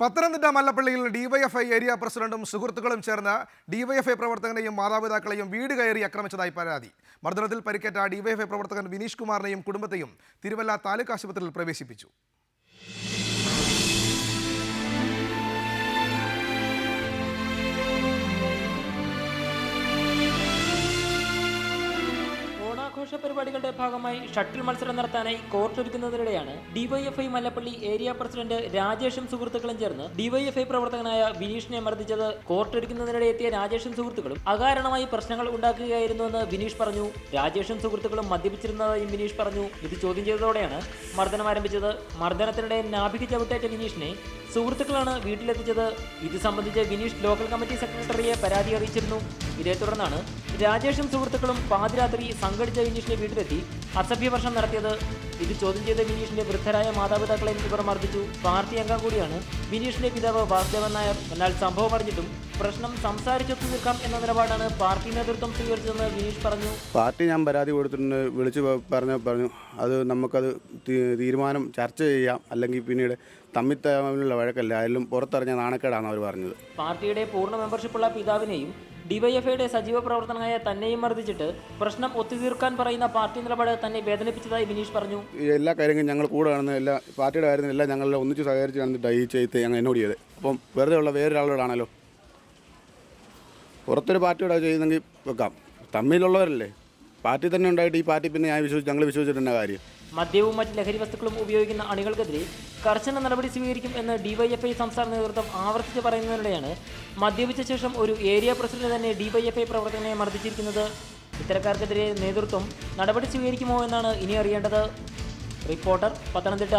Pathanamthitta മല്ലപ്പള്ളിയിൽ DYFI area പ്രസിഡന്റും സുഹൃത്തുക്കളും ചേർന്ന് ഡിവൈഎഫ്ഐ പ്രവർത്തകനെയും മാതാപിതാക്കളെയും വീട് കയറി ആക്രമിച്ചതായി പരാതി. മർദ്ദനത്തിൽ പരിക്കേറ്റ ഡിവൈഎഫ്ഐ പ്രവർത്തകൻ വിനീഷ് കുമാറിനെയും കുടുംബത്തെയും തിരുവല്ല താലൂക്ക് ആശുപത്രിയിൽ പ്രവേശിപ്പിച്ചു. ഓണാഘോഷ പരിപാടികളുടെ ഭാഗമായി ഷട്ടിൽ മത്സരം നടത്താനായി കോർട്ട് ഒരുക്കുന്നതിനിടെയാണ് ഡിവൈഎഫ്ഐ മല്ലപ്പള്ളി ഏരിയ പ്രസിഡന്റ് രാജേഷും സുഹൃത്തുക്കളും ചേർന്ന് ഡിവൈഎഫ്ഐ പ്രവർത്തകനായ വിനീഷിനെ മർദ്ദിച്ചത്. കോർട്ട് ഒരുക്കുന്നതിനിടെ എത്തിയ രാജേഷും സുഹൃത്തുക്കളും അകാരണമായി പ്രശ്നങ്ങൾ ഉണ്ടാക്കുകയായിരുന്നുവെന്ന് വിനീഷ് പറഞ്ഞു. രാജേഷും സുഹൃത്തുക്കളും മദ്യപിച്ചിരുന്നതായും വിനീഷ് പറഞ്ഞു. ഇത് ചോദ്യം ചെയ്തതോടെയാണ് മർദ്ദനം ആരംഭിച്ചത്. മർദ്ദനത്തിനിടെ നാഭിക്ക് ചവിട്ടേറ്റ വിനീഷിനെ സുഹൃത്തുക്കളാണ് വീട്ടിലെത്തിച്ചത്. ഇത് സംബന്ധിച്ച് വിനീഷ് ലോക്കൽ കമ്മിറ്റി സെക്രട്ടറിയെ പരാതി അറിയിച്ചിരുന്നു. ഇതേ തുടർന്നാണ് രാജേഷും സുഹൃത്തുക്കളും പാതിരാത്രി സംഘടിച്ച വിനീഷിന്റെ വീട്ടിലെത്തി അസഭ്യവർഷം നടത്തിയത്. ഇത് ചോദ്യം ചെയ്ത വിനീഷിന്റെ വൃദ്ധരായ മാതാപിതാക്കളെ ഇവർ മർദ്ദിച്ചു. പാർട്ടി അംഗം കൂടിയാണ് വിനീഷിന്റെ പിതാവ് വാസുദേവൻ നായർ. എന്നാൽ സംഭവം അറിഞ്ഞിട്ടും പ്രശ്നം സംസാരിച്ചൊത്തു തീർക്കാം എന്ന നിലപാടാണ് പാർട്ടി നേതൃത്വം സ്വീകരിച്ചതെന്ന് വിനീഷ് പറഞ്ഞു. പാർട്ടി ഞാൻ പരാതി കൊടുത്തിട്ടുണ്ട്. വിളിച്ച് പറഞ്ഞ പറഞ്ഞു. അത് നമുക്കത് തീരുമാനം ചർച്ച ചെയ്യാം. അല്ലെങ്കിൽ പിന്നീട് തമ്മിൽ തമ്മിലുള്ള വഴക്കല്ല. അതിലും പുറത്തിറങ്ങിയ നാണക്കേടാണ് അവർ പറഞ്ഞത്. പാർട്ടിയുടെ പൂർണ മെമ്പർഷിപ്പുള്ള പിതാവിനെയും ഡിവൈഎഫ്ഐയുടെ സജീവ പ്രവർത്തനമായ തന്നെയും മർദ്ദിച്ചിട്ട് പ്രശ്നം ഒത്തുതീർക്കാൻ പറയുന്ന പാർട്ടി നിലപാട് തന്നെ വേദനിപ്പിച്ചതായി വിനീഷ് പറഞ്ഞു. എല്ലാ കാര്യങ്ങളും ഞങ്ങൾ കൂടെ കാണുന്ന എല്ലാ പാർട്ടിയുടെ കാര്യങ്ങളും എല്ലാം ഞങ്ങളെല്ലാം ഒന്നിച്ച് സഹകരിച്ച് ഈ ചെയ്ത് ഞങ്ങൾ എന്നോട് ചെയ്ത് അപ്പം വെറുതെ ഉള്ള വേറൊരാളോടാണല്ലോ. പുറത്തൊരു പാർട്ടിയോട് ചെയ്യുന്നെങ്കിൽ വെക്കാം. തമ്മിലുള്ളവരല്ലേ. പാർട്ടി തന്നെ ഉണ്ടായിട്ട് ഈ പാർട്ടി പിന്നെ ഞാൻ വിശ്വസിച്ച് ഞങ്ങൾ വിശ്വസിച്ചിട്ടുണ്ട കാര്യം. മദ്യവും മറ്റ് ലഹരി വസ്തുക്കളും ഉപയോഗിക്കുന്ന അണികൾക്കെതിരെ കർശന നടപടി സ്വീകരിക്കും എന്ന് ഡിവൈഎഫ്ഐ സംസ്ഥാന നേതൃത്വം ആവർത്തിച്ച് പറയുന്നതിനിടെയാണ് മദ്യപിച്ച ശേഷം ഒരു ഏരിയ പ്രസിഡന്റ് തന്നെ ഡിവൈഎഫ്ഐ പ്രവർത്തകനെ മർദ്ദിച്ചിരിക്കുന്നത്. ഇത്തരക്കാർക്കെതിരെ നേതൃത്വം നടപടി സ്വീകരിക്കുമോ എന്നാണ് ഇനി അറിയേണ്ടത്. റിപ്പോർട്ടർ പത്തനംതിട്ട.